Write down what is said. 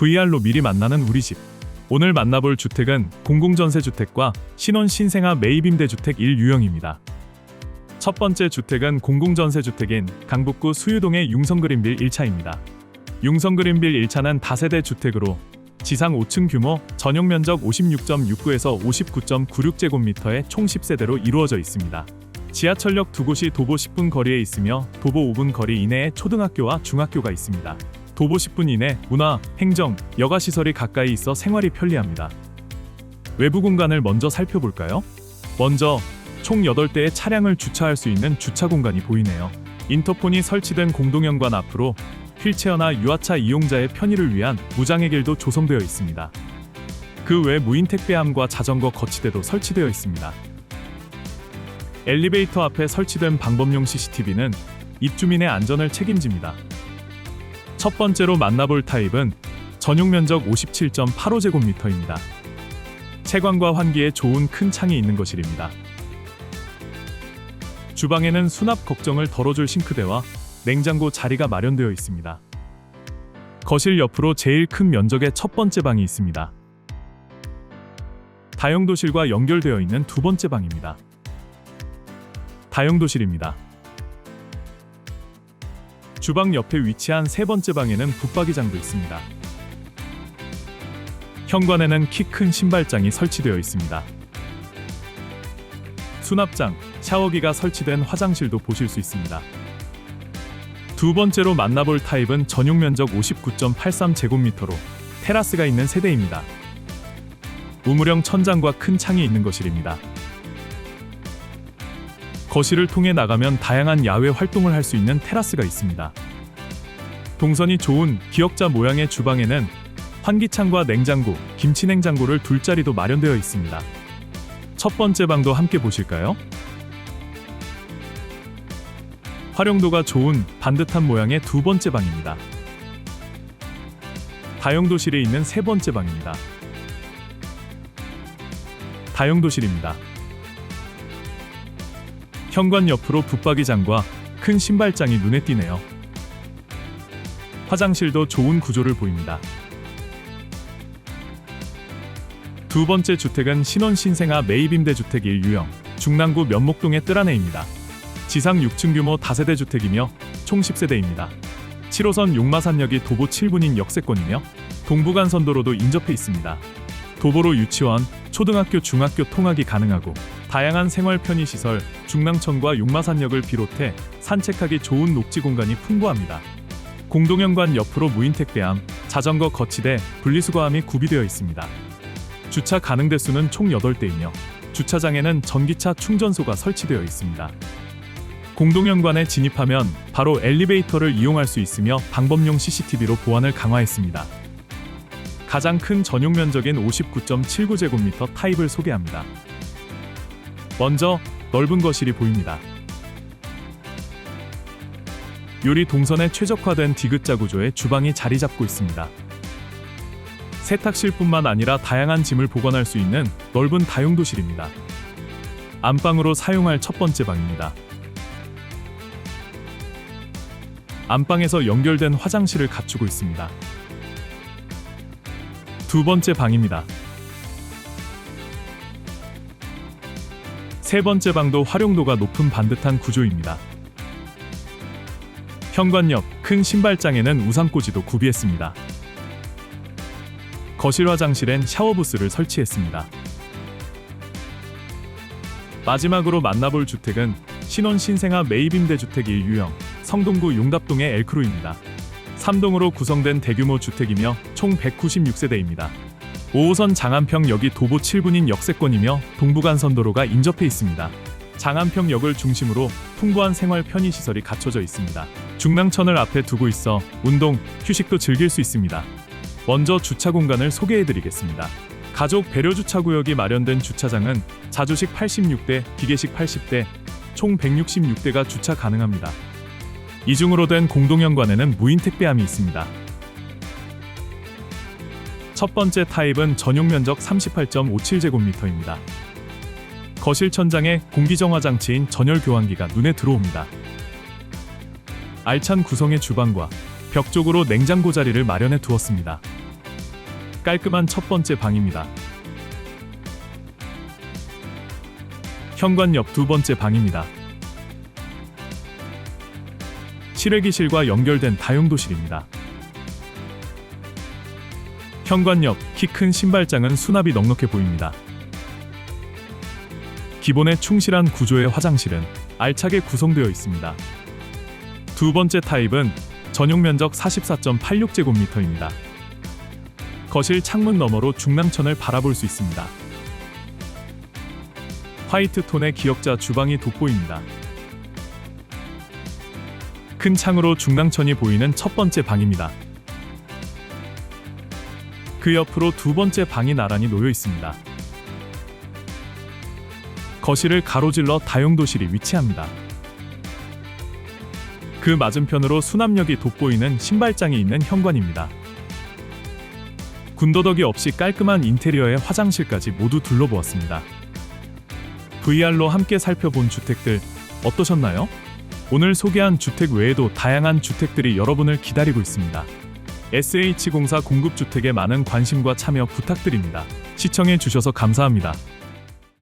VR로 미리 만나는 우리 집. 오늘 만나볼 주택은 공공전세주택과 신혼 신생아 매입임대주택 1유형입니다. 첫 번째 주택은 공공전세주택인 강북구 수유동의 융성그린빌 1차입니다. 융성그린빌 1차는 다세대 주택으로 지상 5층 규모, 전용 면적 56.69에서 59.96제곱미터의 총 10세대로 이루어져 있습니다. 지하철역 두 곳이 도보 10분 거리에 있으며 도보 5분 거리 이내에 초등학교와 중학교가 있습니다. 도보 10분 이내 문화, 행정, 여가 시설이 가까이 있어 생활이 편리합니다. 외부 공간을 먼저 살펴볼까요? 먼저 총 8대의 차량을 주차할 수 있는 주차 공간이 보이네요. 인터폰이 설치된 공동현관 앞으로 휠체어나 유아차 이용자의 편의를 위한 무장의 길도 조성되어 있습니다. 그 외 무인 택배함과 자전거 거치대도 설치되어 있습니다. 엘리베이터 앞에 설치된 방범용 CCTV는 입주민의 안전을 책임집니다. 첫 번째로 만나볼 타입은 전용 면적 57.85제곱미터입니다. 채광과 환기에 좋은 큰 창이 있는 것일입니다. 주방에는 수납 걱정을 덜어줄 싱크대와 냉장고 자리가 마련되어 있습니다. 거실 옆으로 제일 큰 면적의 첫 번째 방이 있습니다. 다용도실과 연결되어 있는 두 번째 방입니다. 다용도실입니다. 주방 옆에 위치한 세 번째 방에는 붙박이장도 있습니다. 현관에는 키 큰 신발장이 설치되어 있습니다. 수납장, 샤워기가 설치된 화장실도 보실 수 있습니다. 두 번째로 만나볼 타입은 전용 면적 59.83제곱미터로 테라스가 있는 세대입니다. 우물형 천장과 큰 창이 있는 거실입니다. 거실을 통해 나가면 다양한 야외 활동을 할 수 있는 테라스가 있습니다. 동선이 좋은 기역자 모양의 주방에는 환기창과 냉장고, 김치냉장고를 둘 자리도 마련되어 있습니다. 첫 번째 방도 함께 보실까요? 활용도가 좋은 반듯한 모양의 두 번째 방입니다. 다용도실에 있는 세 번째 방입니다. 다용도실입니다. 현관 옆으로 붙박이장과 큰 신발장이 눈에 띄네요. 화장실도 좋은 구조를 보입니다. 두 번째 주택은 신혼 신생아 매입 임대 주택 1유형 중랑구 면목동의 뜰 안에입니다. 지상 6층 규모 다세대 주택이며 총 10세대입니다. 7호선 용마산역이 도보 7분인 역세권이며 동부간선도로도 인접해 있습니다. 도보로 유치원, 초등학교, 중학교 통학이 가능하고 다양한 생활 편의 시설, 중랑천과 용마산역을 비롯해 산책하기 좋은 녹지 공간이 풍부합니다. 공동현관 옆으로 무인 택배함, 자전거 거치대, 분리수거함이 구비되어 있습니다. 주차 가능 대수는 총 8대이며 주차장에는 전기차 충전소가 설치되어 있습니다. 공동현관에 진입하면 바로 엘리베이터를 이용할 수 있으며 방범용 CCTV로 보안을 강화했습니다. 가장 큰 전용 면적인 59.79제곱미터 타입을 소개합니다. 먼저 넓은 거실이 보입니다. 요리 동선에 최적화된 디귿자 구조의 주방이 자리 잡고 있습니다. 세탁실뿐만 아니라 다양한 짐을 보관할 수 있는 넓은 다용도실입니다. 안방으로 사용할 첫 번째 방입니다. 안방에서 연결된 화장실을 갖추고 있습니다. 두 번째 방입니다. 세 번째 방도 활용도가 높은 반듯한 구조입니다. 현관 옆 큰 신발장에는 우산꽂이도 구비했습니다. 거실 화장실엔 샤워부스를 설치했습니다. 마지막으로 만나볼 주택은 신혼 신생아 매입임대 주택 1유형 성동구 용답동의 엘크루입니다. 3동으로 구성된 대규모 주택이며 총 196세대입니다. 5호선 장안평역이 도보 7분인 역세권이며 동부간선도로가 인접해 있습니다. 장안평역을 중심으로 풍부한 생활 편의 시설이 갖춰져 있습니다. 중랑천을 앞에 두고 있어 운동, 휴식도 즐길 수 있습니다. 먼저 주차 공간을 소개해 드리겠습니다. 가족 배려 주차 구역이 마련된 주차장은 자주식 86대, 기계식 80대, 총 166대가 주차 가능합니다. 이중으로 된 공동현관에는 무인 택배함이 있습니다. 첫 번째 타입은 전용 면적 38.57제곱미터입니다. 거실 천장에 공기정화 장치인 전열 교환기가 눈에 들어옵니다. 알찬 구성의 주방과 벽 쪽으로 냉장고 자리를 마련해 두었습니다. 깔끔한 첫 번째 방입니다. 현관 옆 두 번째 방입니다. 실외기실과 연결된 다용도실입니다. 현관 옆 키 큰 신발장은 수납이 넉넉해 보입니다. 기본에 충실한 구조의 화장실은 알차게 구성되어 있습니다. 두 번째 타입은 전용 면적 44.86제곱미터입니다. 거실 창문 너머로 중랑천을 바라볼 수 있습니다. 화이트 톤의 기역자 주방이 돋보입니다. 큰 창으로 중랑천이 보이는 첫 번째 방입니다. 그 옆으로 두 번째 방이 나란히 놓여 있습니다. 거실을 가로질러 다용도실이 위치합니다. 그 맞은편으로 수납력이 돋보이는 신발장이 있는 현관입니다. 군더더기 없이 깔끔한 인테리어의 화장실까지 모두 둘러보았습니다. VR로 함께 살펴본 주택들 어떠셨나요? 오늘 소개한 주택 외에도 다양한 주택들이 여러분을 기다리고 있습니다. SH공사 공급주택에 많은 관심과 참여 부탁드립니다. 시청해 주셔서 감사합니다.